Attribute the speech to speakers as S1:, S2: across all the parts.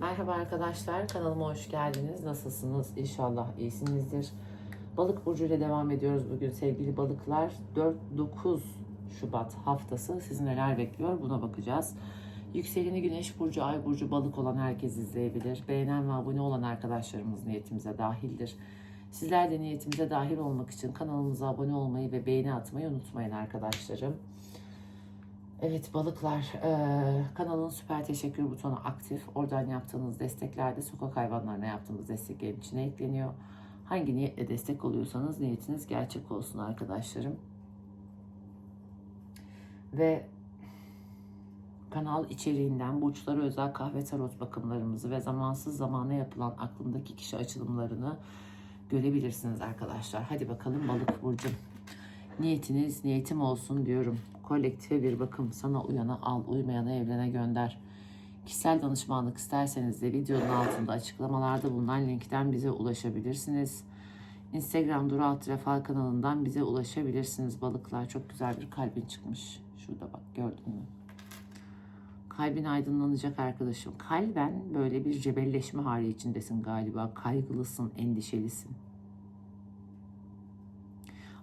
S1: Merhaba arkadaşlar, kanalıma hoş geldiniz. Nasılsınız? İnşallah iyisinizdir. Balık burcu ile devam ediyoruz bugün sevgili balıklar. 4-9 Şubat haftası sizi neler bekliyor buna bakacağız. Yükseleni Güneş burcu, Ay burcu balık olan herkes izleyebilir. Beğenen ve abone olan arkadaşlarımız niyetimize dahildir. Sizler de niyetimize dahil olmak için kanalımıza abone olmayı ve beğeni atmayı unutmayın arkadaşlarım. Evet balıklar eee, kanalın süper teşekkür butonu aktif. Oradan yaptığınız destekler de sokak hayvanlarına yaptığımız desteklerin içine ekleniyor. Hangi niyetle destek oluyorsanız niyetiniz gerçek olsun arkadaşlarım. Ve kanal içeriğinden burçlara özel kahve tarot bakımlarımızı ve zamansız zamana yapılan aklımdaki kişi açılımlarını görebilirsiniz arkadaşlar. Hadi bakalım balık burcum. Niyetiniz niyetim olsun diyorum. Kolektife bir bakım sana uyana al, uymayana evlene gönder. Kişisel danışmanlık isterseniz de videonun altında açıklamalarda bulunan linkten bize ulaşabilirsiniz. Instagram Duru Altrefal kanalından bize ulaşabilirsiniz balıklar. Çok güzel bir kalbin çıkmış. Şurada bak gördün mü? Kalbin aydınlanacak arkadaşım. Kalben böyle bir cebelleşme hali içindesin galiba. Kaygılısın, endişelisin.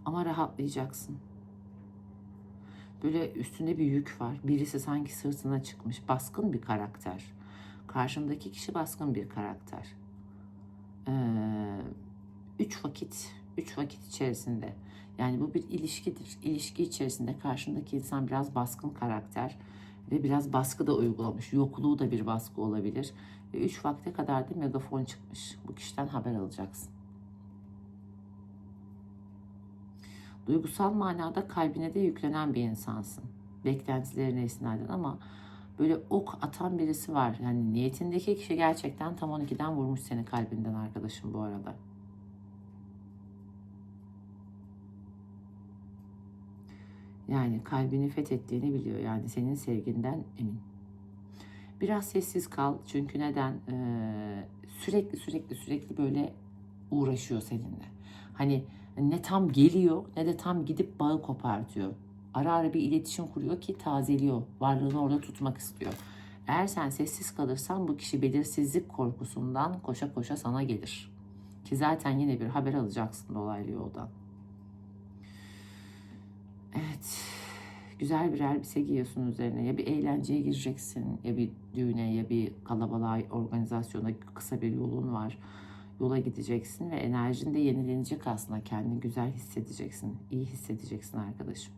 S1: Ama rahatlayacaksın. Böyle üstünde bir yük var. Birisi sanki sırtına çıkmış. Baskın bir karakter. Karşımdaki kişi baskın bir karakter. Ee, üç vakit, üç vakit içerisinde. Yani bu bir ilişkidir. İlişki içerisinde karşımdaki insan biraz baskın karakter ve biraz baskı da uygulamış. Yokluğu da bir baskı olabilir. Ve üç vakte kadar da megafon çıkmış. Bu kişiden haber alacaksın. Duygusal manada kalbine de yüklenen bir insansın. Beklentilerine istinaden ama böyle ok atan birisi var. Yani niyetindeki kişi gerçekten tam 12'den vurmuş seni kalbinden arkadaşım bu arada. Yani kalbini fethettiğini biliyor. Yani senin sevginden emin. Biraz sessiz kal. Çünkü neden? Ee, sürekli sürekli sürekli böyle uğraşıyor seninle. Hani ne tam geliyor ne de tam gidip bağı kopartıyor. Ara ara bir iletişim kuruyor ki tazeliyor. Varlığını orada tutmak istiyor. Eğer sen sessiz kalırsan bu kişi belirsizlik korkusundan koşa koşa sana gelir. Ki zaten yine bir haber alacaksın dolaylı yoldan. Evet. Güzel bir elbise giyiyorsun üzerine. Ya bir eğlenceye gireceksin ya bir düğüne ya bir kalabalığa organizasyona kısa bir yolun var yola gideceksin ve enerjin de yenilenecek aslında. Kendini güzel hissedeceksin. iyi hissedeceksin arkadaşım.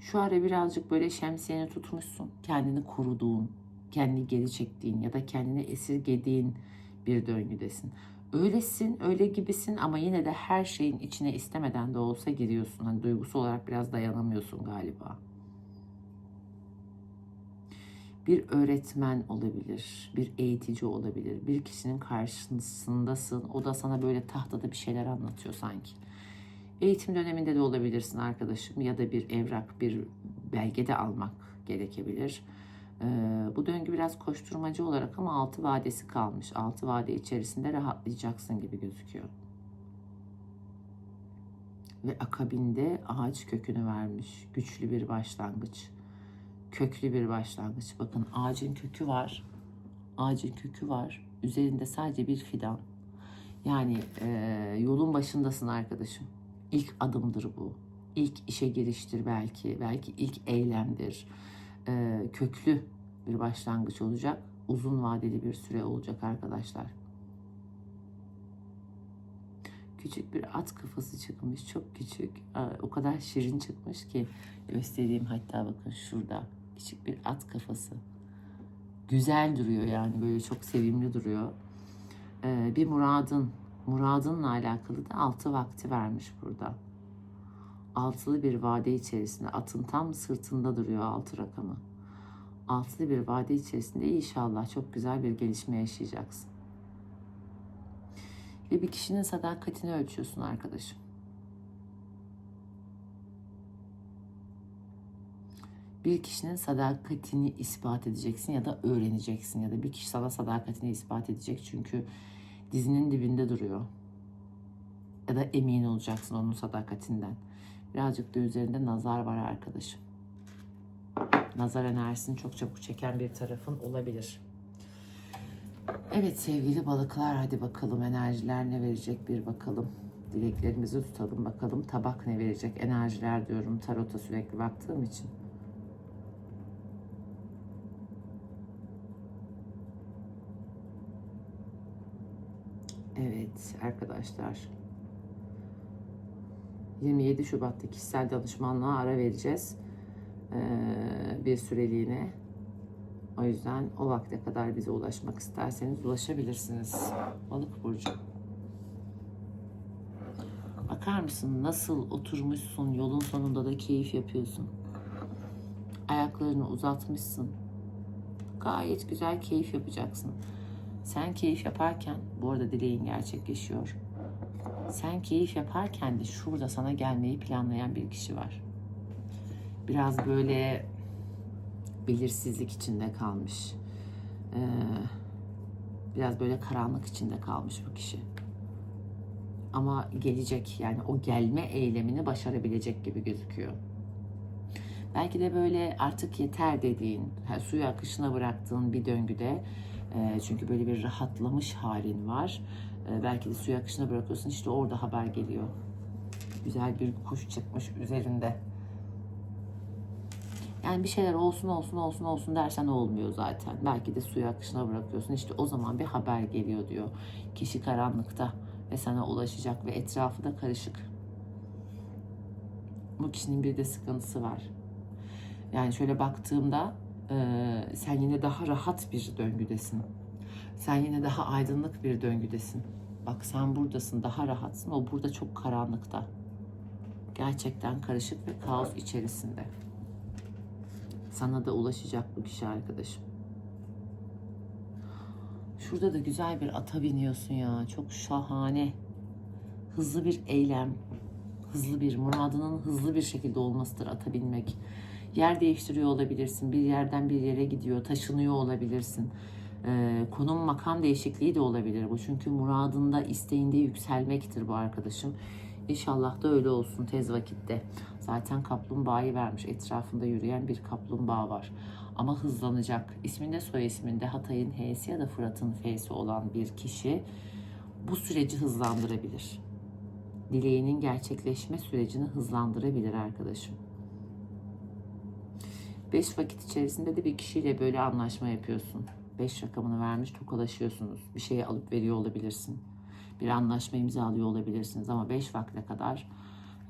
S1: Şu ara birazcık böyle şemsiyeni tutmuşsun. Kendini koruduğun, kendini geri çektiğin ya da kendini esirgediğin bir döngüdesin. Öylesin, öyle gibisin ama yine de her şeyin içine istemeden de olsa giriyorsun. Hani duygusal olarak biraz dayanamıyorsun galiba bir öğretmen olabilir, bir eğitici olabilir, bir kişinin karşısındasın. O da sana böyle tahtada bir şeyler anlatıyor sanki. Eğitim döneminde de olabilirsin arkadaşım ya da bir evrak, bir belge de almak gerekebilir. Ee, bu döngü biraz koşturmacı olarak ama altı vadesi kalmış. Altı vade içerisinde rahatlayacaksın gibi gözüküyor. Ve akabinde ağaç kökünü vermiş. Güçlü bir başlangıç köklü bir başlangıç. Bakın ağacın kökü var. Ağacın kökü var. Üzerinde sadece bir fidan. Yani e, yolun başındasın arkadaşım. İlk adımdır bu. İlk işe giriştir belki. Belki ilk eylemdir. E, köklü bir başlangıç olacak. Uzun vadeli bir süre olacak arkadaşlar. Küçük bir at kafası çıkmış. Çok küçük. O kadar şirin çıkmış ki göstereyim hatta bakın şurada küçük bir at kafası. Güzel duruyor yani böyle çok sevimli duruyor. Ee, bir muradın, muradınla alakalı da altı vakti vermiş burada. Altılı bir vade içerisinde atın tam sırtında duruyor altı rakamı. Altılı bir vade içerisinde inşallah çok güzel bir gelişme yaşayacaksın. Ve bir kişinin sadakatini ölçüyorsun arkadaşım. Bir kişinin sadakatini ispat edeceksin ya da öğreneceksin ya da bir kişi sana sadakatini ispat edecek çünkü dizinin dibinde duruyor. Ya da emin olacaksın onun sadakatinden. Birazcık da üzerinde nazar var arkadaşım. nazar enerjisini çok çabuk çeken bir tarafın olabilir. Evet sevgili balıklar hadi bakalım enerjiler ne verecek bir bakalım. Dileklerimizi tutalım bakalım tabak ne verecek enerjiler diyorum tarota sürekli baktığım için. Evet arkadaşlar 27 Şubat'ta kişisel danışmanlığa ara vereceğiz. Ee, bir süreliğine. O yüzden o vakte kadar bize ulaşmak isterseniz ulaşabilirsiniz. Balık burcu. Bakar mısın nasıl oturmuşsun yolun sonunda da keyif yapıyorsun. Ayaklarını uzatmışsın. Gayet güzel keyif yapacaksın. Sen keyif yaparken bu arada dileğin gerçekleşiyor. Sen keyif yaparken de şurada sana gelmeyi planlayan bir kişi var. Biraz böyle belirsizlik içinde kalmış. Ee, biraz böyle karanlık içinde kalmış bu kişi. Ama gelecek yani o gelme eylemini başarabilecek gibi gözüküyor. Belki de böyle artık yeter dediğin, suyu akışına bıraktığın bir döngüde e, çünkü böyle bir rahatlamış halin var. E, belki de suyu akışına bırakıyorsun işte orada haber geliyor. Güzel bir kuş çıkmış üzerinde. Yani bir şeyler olsun olsun olsun olsun dersen olmuyor zaten. Belki de suyu akışına bırakıyorsun. İşte o zaman bir haber geliyor diyor. Kişi karanlıkta ve sana ulaşacak ve etrafı da karışık. Bu kişinin bir de sıkıntısı var. Yani şöyle baktığımda e, sen yine daha rahat bir döngüdesin. Sen yine daha aydınlık bir döngüdesin. Bak sen buradasın, daha rahatsın. O burada çok karanlıkta. Gerçekten karışık ve kaos içerisinde. Sana da ulaşacak bu kişi arkadaşım. Şurada da güzel bir ata biniyorsun ya. Çok şahane. Hızlı bir eylem. Hızlı bir, muradının hızlı bir şekilde olmasıdır ata binmek. Yer değiştiriyor olabilirsin. Bir yerden bir yere gidiyor, taşınıyor olabilirsin. Ee, konum makam değişikliği de olabilir bu. Çünkü muradında, isteğinde yükselmektir bu arkadaşım. İnşallah da öyle olsun tez vakitte. Zaten kaplumbağayı vermiş. Etrafında yürüyen bir kaplumbağa var. Ama hızlanacak. İsminde soy isminde Hatay'ın H'si ya da Fırat'ın F'si olan bir kişi bu süreci hızlandırabilir. Dileğinin gerçekleşme sürecini hızlandırabilir arkadaşım. Beş vakit içerisinde de bir kişiyle böyle anlaşma yapıyorsun. Beş rakamını vermiş tokalaşıyorsunuz. Bir şeye alıp veriyor olabilirsin. Bir anlaşma imzalıyor olabilirsiniz ama beş vakte kadar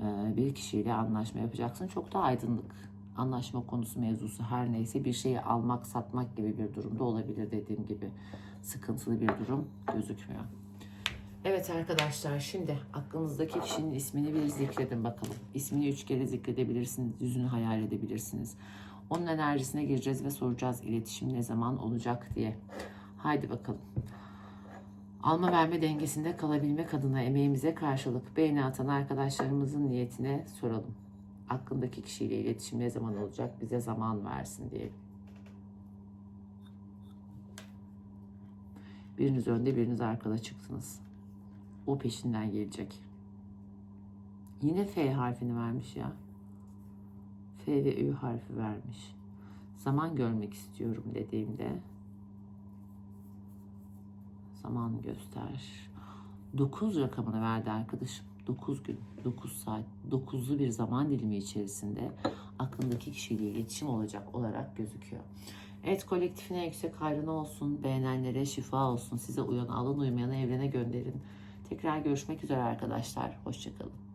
S1: e, bir kişiyle anlaşma yapacaksın. Çok da aydınlık. Anlaşma konusu mevzusu her neyse bir şeyi almak satmak gibi bir durumda olabilir dediğim gibi. Sıkıntılı bir durum gözükmüyor. Evet arkadaşlar şimdi aklınızdaki kişinin ismini bir zikredin bakalım. İsmini üç kere zikredebilirsiniz. Yüzünü hayal edebilirsiniz. Onun enerjisine gireceğiz ve soracağız iletişim ne zaman olacak diye. Haydi bakalım. Alma verme dengesinde kalabilmek adına emeğimize karşılık beğeni atan arkadaşlarımızın niyetine soralım. Aklındaki kişiyle iletişim ne zaman olacak bize zaman versin diyelim. Biriniz önde biriniz arkada çıktınız. O peşinden gelecek. Yine F harfini vermiş ya. F ve Ü harfi vermiş. Zaman görmek istiyorum dediğimde zaman göster. 9 rakamını verdi arkadaşım. 9 gün, 9 saat, 9'lu bir zaman dilimi içerisinde aklındaki kişiyle iletişim olacak olarak gözüküyor. Evet kolektifine yüksek hayrına olsun, beğenenlere şifa olsun, size uyan alın uymayanı evrene gönderin. Tekrar görüşmek üzere arkadaşlar, hoşçakalın.